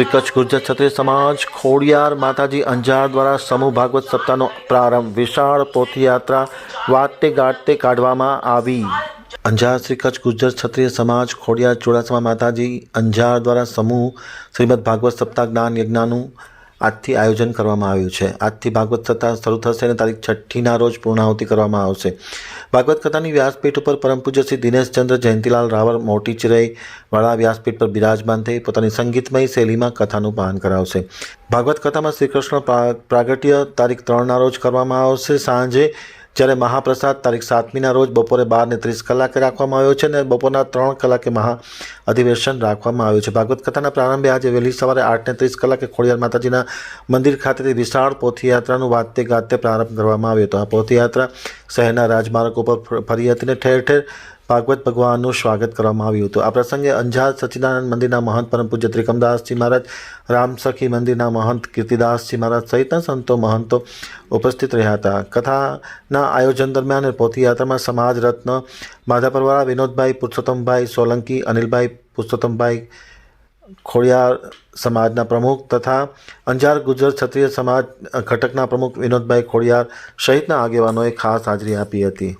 શ્રી કચ્છ ગુર્જર ક્ષત્રિય સમાજ ખોડિયાર માતાજી અંજાર દ્વારા સમૂહ ભાગવત સપ્તાહનો પ્રારંભ. વિશાળ પોથયાત્રા વાટતે ગાટતે કાઢવામાં આવી. અંજાર શ્રી કચ્છ ગુર્જર ક્ષત્રિય સમાજ ખોડિયાર ચોરાસમા માતાજી અંજાર દ્વારા સમૂહ શ્રીમદ ભાગવત સપ્તાહ જ્ઞાન યજ્ઞનું આજથી આયોજન કરવામાં આવ્યું છે. આજથી ભાગવત કથા શરૂ થશે અને તારીખ છઠ્ઠીના રોજ પૂર્ણાહુતિ કરવામાં આવશે. ભાગવત કથાની વ્યાસપીઠ ઉપર પરમ પૂજ્ય શ્રી દિનેશચંદ્ર જયંતિલાલ રાવળ મોટી ચિરઈ વાળા વ્યાસપીઠ પર બિરાજમાન થઈ પોતાની સંગીતમય શૈલીમાં કથાનું પાન કરાવશે. ભાગવત કથામાં શ્રી કૃષ્ણ પ્રાગટ્ય તારીખ ત્રણના રોજ કરવામાં આવશે. સાંજે જ્યારે મહાપ્રસાદ તારીખ સાતમીના રોજ બપોરે બારને ત્રીસ કલાકે રાખવામાં આવ્યો છે અને બપોરના ત્રણ કલાકે મહા અધિવેશન રાખવામાં આવ્યું છે. ભાગવત કથાના પ્રારંભે આજે વહેલી સવારે આઠને ત્રીસ કલાકે ખોડિયાર માતાજીના મંદિર ખાતેથી વિશાળ પોથીયાત્રાનું વાતે ગાતે પ્રારંભ કરવામાં આવ્યો હતો. આ પોથયાત્રા શહેરના રાજમાર્ગ ઉપર ફરી હતી અને ઠેર ઠેર ભાગવત ભગવાનનું સ્વાગત કરવામાં આવ્યું હતું. આ પ્રસંગે અંજાર સચ્ચિદાનંદ મંદિરના મહંત પરમ પૂજ્ય ત્રિકમદાસજી મહારાજ રામસખી મંદિરના મહંત કીર્તિદાસજી મહારાજ સહિતના સંતો, મહંતો ઉપસ્થિત રહ્યા હતા. કથાના આયોજન દરમિયાન પોથયાત્રામાં સમાજ રત્ન માધાપરવાળા વિનોદભાઈ પુરુષોત્તમભાઈ સોલંકી, અનિલભાઈ પુરુષોત્તમભાઈ ખોડિયાર સમાજના પ્રમુખ તથા અંજાર ગુજર ક્ષત્રિય સમાજ ઘટકના પ્રમુખ વિનોદભાઈ ખોડિયાર સહિતના આગેવાનોએ ખાસ હાજરી આપી હતી.